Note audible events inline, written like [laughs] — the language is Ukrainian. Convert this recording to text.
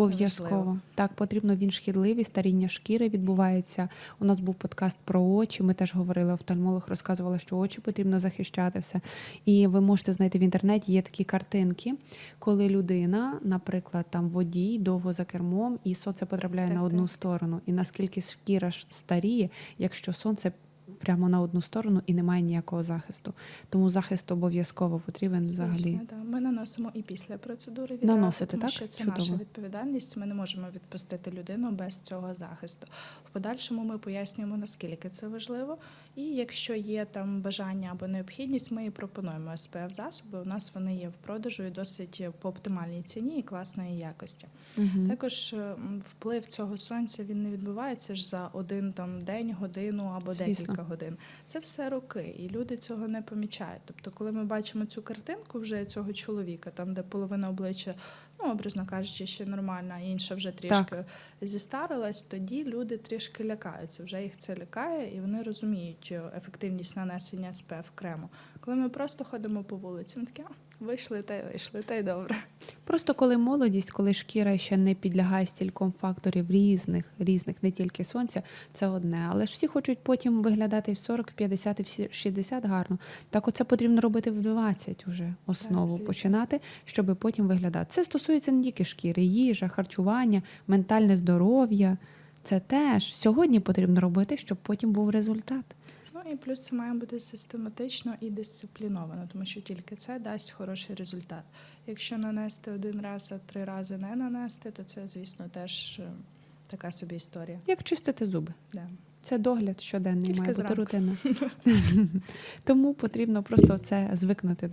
Обов'язково так потрібно. Він шкідливий, старіння шкіри відбувається. У нас був подкаст про очі. Ми теж говорили. Офтальмолог розказувала, що очі потрібно захищати все. І ви можете знайти в інтернеті. Є такі картинки, коли людина, наприклад, там водій довго за кермом, і сонце потрапляє Так, на одну так. сторону. І наскільки шкіра старіє, якщо сонце. Прямо на одну сторону і немає ніякого захисту. Тому захист обов'язково потрібен взагалі. Да. Ми наносимо і після процедури відразу, Наносите, тому так? що це Чудово. наша відповідальність. Ми не можемо відпустити людину без цього захисту. В подальшому ми пояснюємо, наскільки це важливо. І якщо є там бажання або необхідність, ми і пропонуємо СПФ засоби. У нас вони є в продажу і досить по оптимальній ціні і класної якості. Угу. Також вплив цього сонця він не відбувається ж за один там день, годину або Звісно. декілька годин. Це все роки, і люди цього не помічають. Тобто, коли ми бачимо цю картинку вже цього чоловіка, там де половина обличчя, ну образно кажучи, ще нормальна, а інша вже трішки зістарилась, тоді люди трішки лякаються. Вже їх це лякає, і вони розуміють е, ефективність нанесення СПФ крему. Коли ми просто ходимо по вулиці, ми такі «А, вийшли та й вийшли, та й добре. Просто коли молодість, коли шкіра ще не підлягає стільком факторів різних, різних, не тільки сонця, це одне. Але ж всі хочуть потім виглядати в 40, в 50 і в 60 гарно. Так оце потрібно робити в 20 уже основу звісно. починати, щоб потім виглядати. Це стосується не тільки шкіри, їжа, харчування, ментальне здоров'я. Це теж сьогодні потрібно робити, щоб потім був результат. І плюс це має бути систематично і дисципліновано, тому що тільки це дасть хороший результат. Якщо нанести один раз, а три рази не нанести, то це, звісно, теж е, така собі історія. Як чистити зуби? Да. Це догляд щоденний Тільки має бути зранку. рутина. [laughs] Тому потрібно просто це звикнути